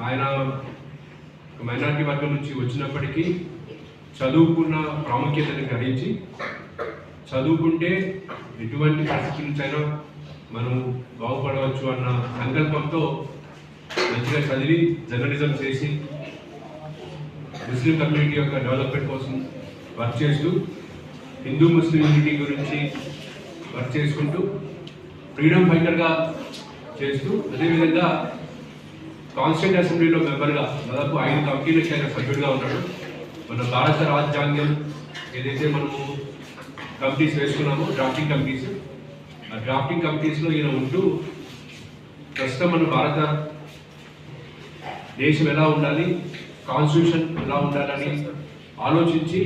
ఆయన మైనారిటీ వర్గం నుంచి వచ్చినప్పటికీ చదువుకున్న ప్రాముఖ్యతను గ్రహించి చదువుకుంటే ఎటువంటి పరిస్థితి నుంచైనా మనం బాగుపడవచ్చు అన్న సంకల్పంతో మంచిగా చదివి జర్నలిజం చేసి ముస్లిం కమ్యూనిటీ యొక్క డెవలప్మెంట్ కోసం వర్క్ చేస్తూ హిందూ ముస్లిం యూనిటీ గురించి వర్క్ చేసుకుంటూ ఫ్రీడమ్ ఫైటర్గా చేస్తూ అదేవిధంగా కాన్స్టిట్యూంట్ అసెంబ్లీలో మెంబర్గా దాదాపు ఐదు కమిటీలకు ఆయన సభ్యుడిగా ఉన్నాడు. మన భారత రాజ్యాంగం ఏదైతే మనము కమిటీస్ వేసుకున్నామో డ్రాఫ్టింగ్ కమిటీస్ ఆ డ్రాఫ్టింగ్ కమిటీస్లో ఈయన ఉంటూ ప్రస్తుతం మన భారత దేశం ఎలా ఉండాలి కాన్స్టిట్యూషన్ ఎలా ఉండాలని ఆలోచించి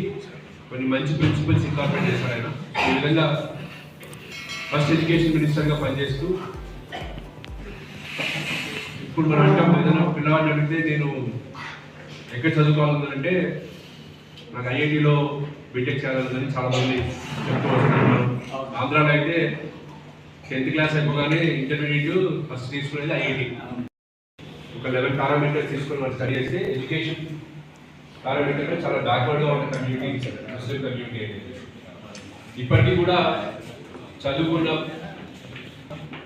కొన్ని మంచి ప్రిన్సిపల్స్ ఇన్కార్పొరేట్ చేశారు ఆయన. ఈ విధంగా ఫస్ట్ ఎడ్యుకేషన్ మినిస్టర్గా పనిచేస్తూ ఇప్పుడు మనం అంటాం ఏదైనా పిల్లవాడిని అడిగితే నేను ఎక్కడ చదువుకోవాలంటే నాకు ఐఐటిలో బీటెక్ చేయాలని చాలా మంది చెప్తూ వస్తున్నారు. ఆంధ్రాలో అయితే టెన్త్ క్లాస్ అయిపోగానే ఇంటర్మీడియట్ ఫస్ట్ తీసుకునేది ఐఐటి. ఒక లెవెన్ పారామీటర్స్ తీసుకొని మనం స్టడీ చేస్తే ఎడ్యుకేషన్ పారామీటర్లో చాలా బ్యాక్వర్డ్గా ఉన్న కమ్యూనిటీ ముస్లిం కమ్యూనిటీ అనేది ఇప్పటికీ కూడా చదువుకున్న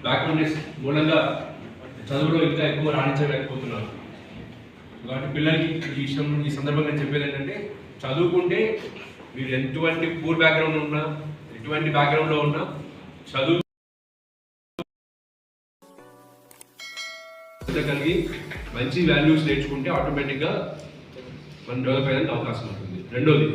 బ్యాక్వర్డ్నెస్ మూలంగా చదువులో ఇంకా ఎక్కువ రాణించలేకపోతున్నారు. కాబట్టి పిల్లలకి ఈ విషయం ఈ సందర్భంగా చెప్పేది ఏంటంటే చదువుకుంటే మీరు ఎటువంటి పూర్ బ్యాక్గ్రౌండ్ ఉన్నా ఎటువంటి బ్యాక్గ్రౌండ్లో ఉన్నా చదువు కలిగి మంచి వాల్యూస్ నేర్చుకుంటే ఆటోమేటిక్గా మనం డెవలప్ అయ్యేందుకు అవకాశం ఉంటుంది. రెండోది